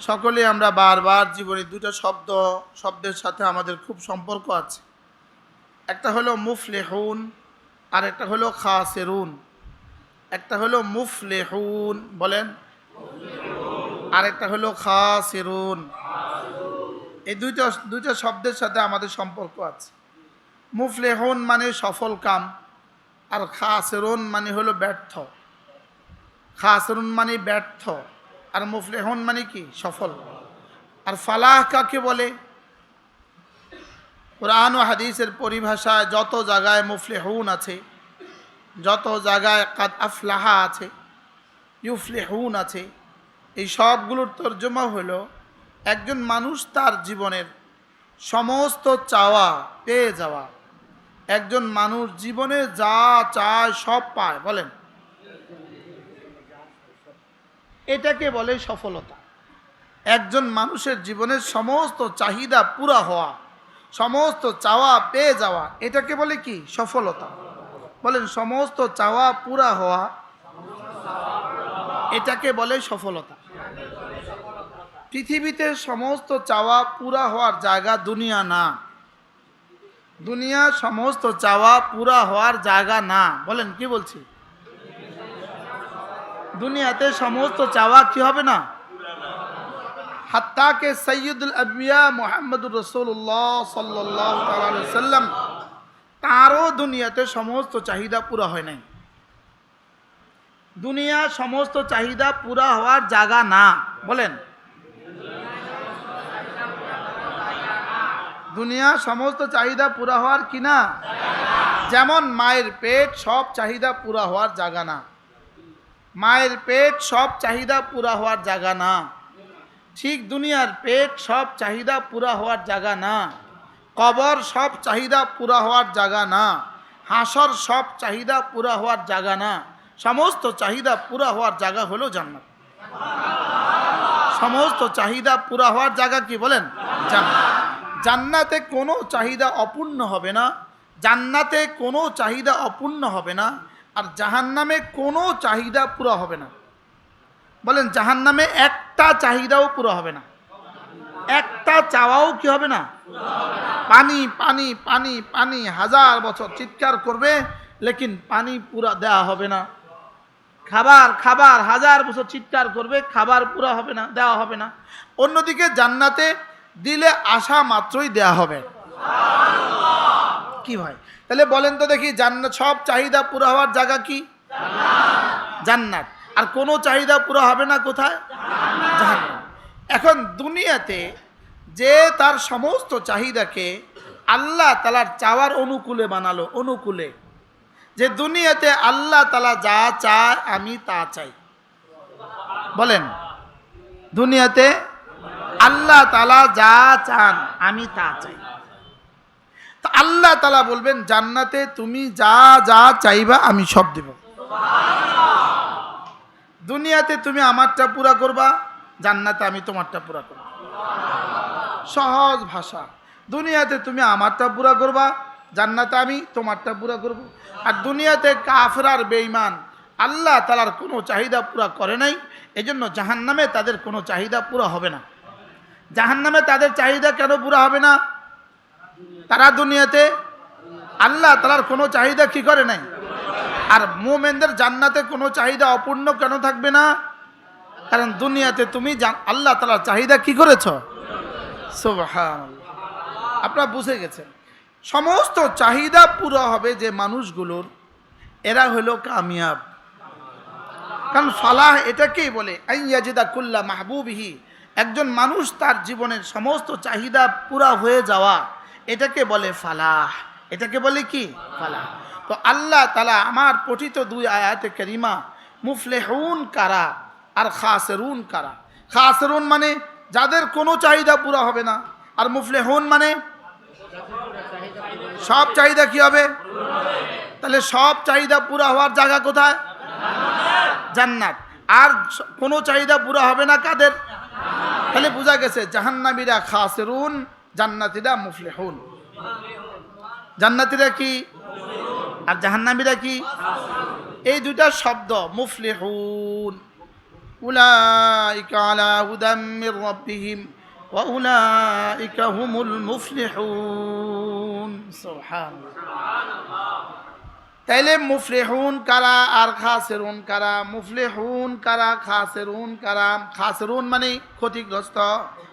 সকলে আমরা বারবার জীবনে দুটো শব্দ, শব্দের সাথে আমাদের খুব সম্পর্ক আছে। একটা হলো মুফলেহুন আর একটা হলো খাসেরুন। একটা হলো মুফলেহুন, বলেন। আর একটা হলো খাসেরুন। এই দুইটা দুইটা শব্দের সাথে আমাদের সম্পর্ক আছে। মুফলেহুন মানে সফল কাম, আর খাসেরুন মানে হলো ব্যর্থ। খাসরুন মানে ব্যর্থ। আর মুফলেহন মানে কি? সফল। আর ফালাহ কাকে বলে? কোরআন ও হাদিসের পরিভাষায় যত জায়গায় মুফলেহুন আছে, যত জায়গায় কাদ আফলাহা আছে, ইউফলেহুন আছে, এই সবগুলোর তর্জমা হলো একজন মানুষ তার জীবনের সমস্ত চাওয়া পেয়ে যাওয়া। একজন মানুষ জীবনে যা চায় সব পায়, বলেন। এটাকে বলে সফলতা। একজন মানুষের জীবনের সমস্ত চাহিদা পুরা হওয়া, সমস্ত চাওয়া পেয়ে যাওয়া, এটাকে বলে কি? সফলতা। বলেন, সমস্ত চাওয়া পুরা হওয়া, এটাকে বলে সফলতা। পৃথিবীতে সমস্ত চাওয়া পুরা হওয়ার জায়গা দুনিয়া না। দুনিয়া সমস্ত চাওয়া পুরা হওয়ার জায়গা না। বলেন, কি বলছি? দুনিয়াতে সমস্ত চাওয়া কি হবে না? হাত্তাকে সৈয়দুল আবিয়া মোহাম্মদুর রসুল্লাহ সাল্লাহ সাল্লাম তারও দুনিয়াতে সমস্ত চাহিদা পুরা হয় নাই। দুনিয়া সমস্ত চাহিদা পুরা হওয়ার জায়গা না, বলেন। দুনিয়া সমস্ত চাহিদা পুরা হওয়ার কি না? যেমন মায়ের পেট, সব চাহিদা পুরা হওয়ার জায়গা না। মায়ের পেট সব চাহিদা পুরা হওয়ার জায়গা না। ঠিক দুনিয়ার পেট সব চাহিদা পুরা হওয়ার জায়গা না। কবর সব চাহিদা পুরা হওয়ার জায়গা না। হাসর সব চাহিদা পুরা হওয়ার জায়গা না। সমস্ত চাহিদা পুরা হওয়ার জায়গা হলো জান্নাত। সমস্ত চাহিদা পুরা হওয়ার জায়গা কি বলেন? জান্নাত। জান্নাতে কোনো চাহিদা অপূর্ণ হবে না। জান্নাতে কোনো চাহিদা অপূর্ণ হবে না। আর জাহান্নামে কোনো চাহিদা পুরো হবে না। বলেন, জাহান্নামে একটা চাহিদাও পুরো হবে না। একটা চাওয়াও কি হবে না? পানি পানি পানি পানি, হাজার বছর চিৎকার করবে, লেকিন পানি পুরা দেয়া হবে না। খাবার খাবার, হাজার বছর চিৎকার করবে, খাবার পুরা হবে না দেওয়া হবে না। অন্যদিকে জান্নাতে দিলে আসা মাত্রই দেয়া হবে। কি ভাই? তাহলে বলেন তো দেখি, জান্নাত, সব চাহিদা পুরো হওয়ার জায়গা কি? জান্নাত। আর কোনো চাহিদা পুরো হবে না কোথায়? এখন দুনিয়াতে যে তার সমস্ত চাহিদাকে আল্লাহ তালার চাওয়ার অনুকূলে বানালো, অনুকূলে। যে দুনিয়াতে আল্লাহ তালা যা চায়, আমি তা চাই। বলেন, দুনিয়াতে আল্লাহ তালা যা চান, আমি তা চাই। আল্লাহ তালা বলবেন, জান্নাতে তুমি যা যা চাইবা আমি সব দেব। দুনিয়াতে তুমি আমারটা পুরা করবা, জান্নাতে আমি তোমারটা পুরা করব। সহজ ভাষা। দুনিয়াতে তুমি আমারটা পুরা করবা, জান্নাতে আমি তোমারটা পুরা করব। আর দুনিয়াতে কাফরার বেঈমান, আল্লাহ তালার কোনো চাহিদা পুরা করে নাই, এজন্য জাহান্নামে তাদের কোনো চাহিদা পুরা হবে না। জাহান্নামে তাদের চাহিদা কেন পুরা হবে না? তারা দুনিয়াতে আল্লাহ তালার কোনো চাহিদা কি করে নাই? আর মোমেনদের জান্নাতে কোনো চাহিদা অপূর্ণ কেন থাকবে না? কারণ দুনিয়াতে তুমি আল্লাহ তালার চাহিদা কি করেছ। আপনারা বুঝে গেছেন। সমস্ত চাহিদা পুরো হবে যে মানুষগুলোর, এরা হলো কামিয়াব। কারণ ফালাহ এটাকেই বলে আইয়াজিদা কুল্লা মাহবুবিহি। একজন মানুষ তার জীবনের সমস্ত চাহিদা পুরা হয়ে যাওয়া। এটাকে বলে ফালাহ। এটাকে বলে কি? ফালাহ। তো আল্লাহ তালা আমার পঠিত দুই আয়াতে করিমা, মুফলেহুন কারা আর খাসরুন কারা। খাসরুন মানে যাদের কোনো চাহিদা পুরা হবে না, আর মুফলেহুন মানে সব চাহিদা কি হবে? তাহলে সব চাহিদা পুরা হওয়ার জায়গা কোথায়? জান্নাত। আর কোনো চাহিদা পুরা হবে না কাদের? তাহলে বোঝা গেছে জাহান্নামীরা খাসেরুন জান্নাতিরা মুফলেহুন। জান্নাতিরা কি? আর জাহান্নামীরা কি? এই দুটা শব্দ মুফলেহুন। উলাইকা আলা হুদাম মির রাব্বিহিম ওয়া উলাইকা হুমুল মুফলিহুন। সুবহানাল্লাহ। তাইলে মুফলেহুন কারা আর খাসেরুন কারা? মুফলেহুন কারা খাসেরুন কারা? খাসেরুন মানে ক্ষতিগ্রস্ত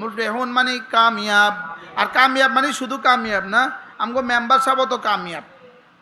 মুফলেহুন মানে কামিয়াব। আর কামিয়াব মানে শুধু কামিয়াব না আমগো মেম্বার সাহেব তো কামিয়াব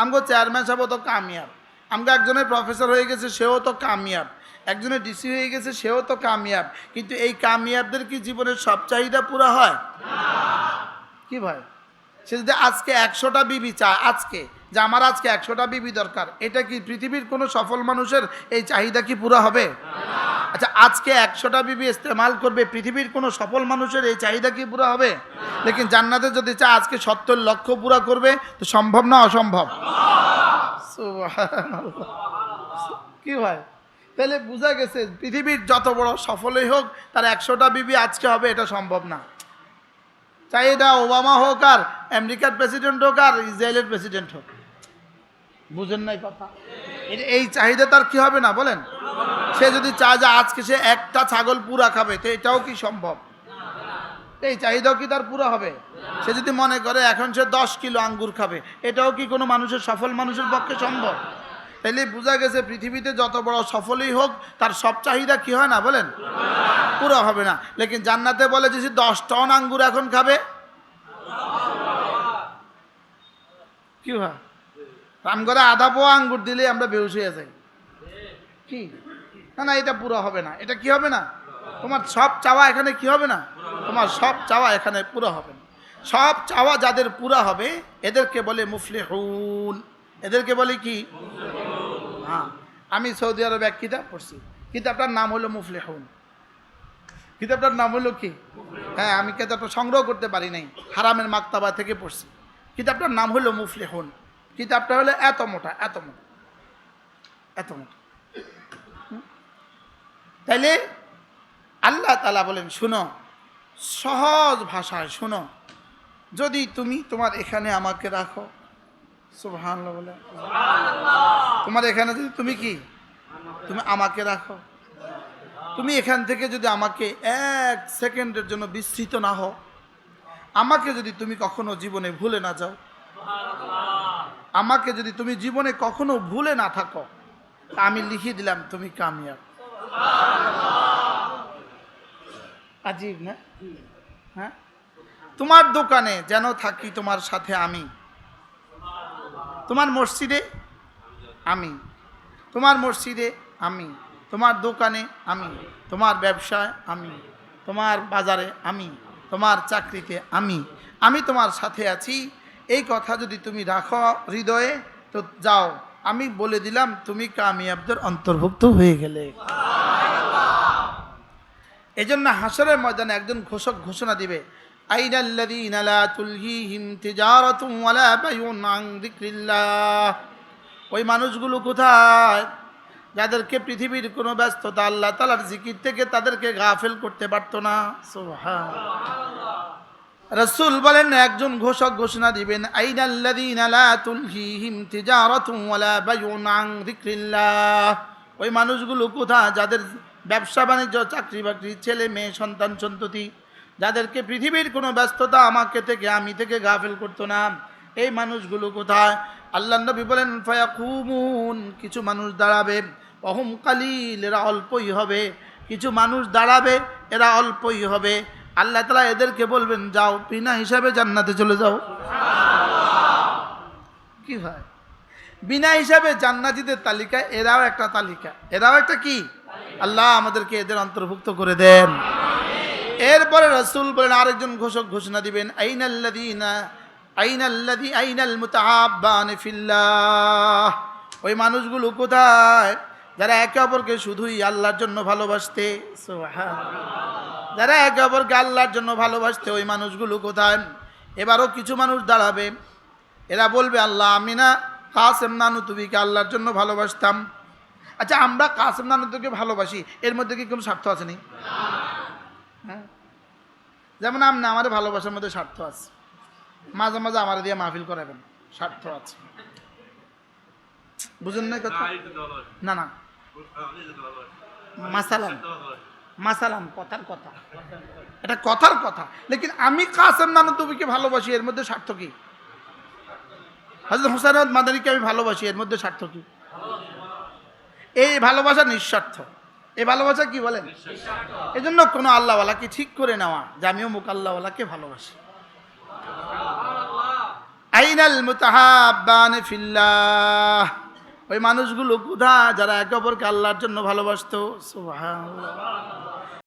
আমগো চেয়ারম্যান সাহেব তো কামিয়াব। আমগো একজনের প্রফেসর হয়ে গেছে সেও তো কামিয়াব। একজনের ডিসি হয়ে গেছে সেও তো কামিয়াব। কিন্তু এই কামিয়াবদের কি জীবনের সব চাহিদা পুরা হয়? কি ভাই? সে যদি আজকে একশোটা বিবি চায়, আজকে, যে আমার আজকে একশোটা বিবি দরকার, এটা কি পৃথিবীর কোনো সফল মানুষের এই চাহিদা কি পুরো হবে? আচ্ছা আজকে একশোটা বিবি ইস্তেমাল করবে, পৃথিবীর কোনো সফল মানুষের এই চাহিদা কি পুরো হবে? লেকিন জান্নাতে যদি চায়, আজকে সত্তর লক্ষ পুরা করবে, তো সম্ভব না অসম্ভব। কি হয় তাহলে বোঝা গেছে, পৃথিবীর যত বড় সফলই হোক, তার একশোটা বিবি আজকে হবে, এটা সম্ভব না। চাই এটা ওবামা হোক আর আমেরিকার প্রেসিডেন্ট হোক আর ইসরায়েলের প্রেসিডেন্ট হোক। বুঝেন নাই কথা? এই- চাহিদা তার কি হবে না বলেন? সে যদি চায় যে আজকে সে একটা ছাগল পুরা খাবে, তো এটাও কি সম্ভব? এই চাহিদাও কি তার পুরো হবে? সে যদি মনে করে এখন সে দশ কিলো আঙ্গুর খাবে, এটাও কি কোনো মানুষের সফল মানুষের পক্ষে সম্ভব? তাইলে বোঝা গেছে পৃথিবীতে যত বড় সফলই হোক, তার সব চাহিদা কি হয় না বলেন? পুরো হবে না। লেকিন জান্নাতে বলে যে দশ টন আঙ্গুর এখন খাবে। কি হয়? রাম করে আধা পোয়া আঙ্গুর দিলে আমরা বেউস হয়ে যাই। কি? না না, এটা পুরো হবে না। এটা কি হবে না? তোমার সব চাওয়া এখানে কি হবে না? তোমার সব চাওয়া এখানে পুরো হবে না। সব চাওয়া যাদের পুরা হবে, এদেরকে বলে মুফলে হুন এদেরকে বলে কি? হ্যাঁ আমি সৌদি আরবে এক কিতাব পড়ছি। কিতাবটার নাম হলো মুফলে হুন কিতাবটার নাম হলো কি? হ্যাঁ আমি কিতাবটা সংগ্রহ করতে পারি নাই। হারামের মাক্তাবা থেকে পড়ছি। কিতাবটার নাম হলো মুফলে হুন কিতাবটা হলো এত মোটা এত মোটা। এত মোটা। তাইলে আল্লাহ তালা বলেন শুনো সহজ ভাষায় শুনো। যদি তুমি তোমার এখানে আমাকে রাখো। সুবহান বলে। তোমার এখানে যদি তুমি কি? তুমি আমাকে রাখো। তুমি এখান থেকে যদি আমাকে এক সেকেন্ডের জন্য বিস্তৃত না হও, আমাকে যদি তুমি কখনো জীবনে ভুলে না যাও, আমাকে যদি তুমি জীবনে কখনো ভুলে না থাকো আমি লিখে দিলাম, তুমি কামিয়াব। আজীব, না? হ্যাঁ? তোমার দোকানে যেন থাকি তোমার সাথে আমি। তোমার মসজিদে আমি। তোমার মসজিদে আমি। তোমার দোকানে আমি। তোমার ব্যবসায় আমি। তোমার বাজারে আমি। তোমার চাকরিতে আমি। আমি তোমার সাথে আছি। এই কথা যদি তুমি রাখো হৃদয়ে, তো যাও। আমি বলে দিলাম, তুমি কামিয়াবদের অন্তর্ভুক্ত হয়ে গেলে। এই জন্য হাসরের ময়দানে একজন ঘোষক ঘোষণা দিবে, আইনাল্লাযীনা লা তুলহিহিম তিজারাতুন ওয়ালা ওই মানুষগুলো কোথায়? যাদেরকে পৃথিবীর কোনো ব্যস্ততা আল্লাহ তালার জিকির থেকে তাদেরকে গাফেল করতে পারতো না। রসুল বলেন একজন ঘোষক ঘোষণা দিবেন ওই মানুষগুলো কোথায়? যাদের ব্যবসা বাণিজ্য চাকরি বাকরি ছেলে মেয়ে সন্তান সন্ততি যাদেরকে পৃথিবীর কোনো ব্যস্ততা আমাকে থেকে আমি থেকে গাফেল করতো না। এই মানুষগুলো কোথায়? আল্লাহ নবী বলেন ফায়াকুমুন কিছু মানুষ দাঁড়াবে। অহম কালিল এরা অল্পই হবে। কিছু মানুষ দাঁড়াবে এরা অল্পই হবে। আল্লাহ তালা এদেরকে বলবেন যাও বিনা হিসাবে জান্নাতে চলে যাও। কি হয়? বিনা হিসাবে জান্নাতিদের তালিকা এরাও একটা তালিকা। এরাও একটা কি? আল্লাহ আমাদেরকে এদের অন্তর্ভুক্ত করে দেন। এরপরে রসুল বলেন আরেকজন ঘোষক ঘোষণা দিবেন আইনাল্লাদিনা আইনাল্লাদি আইনাল মুতাহাব্বান ফিল্লাহ। ওই মানুষগুলো কোথায়? যারা একে অপরকে শুধুই আল্লাহর জন্য ভালোবাসতে। যারা একে অপরকে আল্লাহর জন্য ভালোবাসতে ওই মানুষগুলো কোথায়? এবারও কিছু মানুষ দাঁড়াবে। এরা বলবে আল্লাহ আমি না কাসেম নানু তুবিকে আল্লাহর জন্য ভালোবাসতাম। আচ্ছা আমরা কাসেম নানু তুকে ভালোবাসি এর মধ্যে কি কোনো স্বার্থ আছে নি? হ্যাঁ? যেমন আমার ভালোবাসার মধ্যে স্বার্থ আছে। মাঝে মাঝে আমার দিয়ে মাহফিল করাবেন। স্বার্থ আছে। বুঝেন না কথা? না না মাসালাম। মাসালাম কথার কথা। এটা কথার কথা। লেকিন আমি কাসেম নানতুবিকে ভালোবাসি এর মধ্যে স্বার্থ কি? হজরত হোসেন মাদানিকে আমি ভালোবাসি এর মধ্যে স্বার্থ কি? এই ভালোবাসা নিঃস্বার্থ। এই ভালোবাসা কি বলেন? এজন্য কোনো আল্লাহওয়ালাকে ঠিক করে নেওয়া যে আমিও মুখ আল্লাহওয়ালাকে ভালোবাসি। আইনাল মুতাহাব্বান ফিল্লাহ। ওই মানুষগুলো কোথা যারা একে অপরকে আল্লাহর জন্য ভালোবাসত সুবহানাল্লাহ।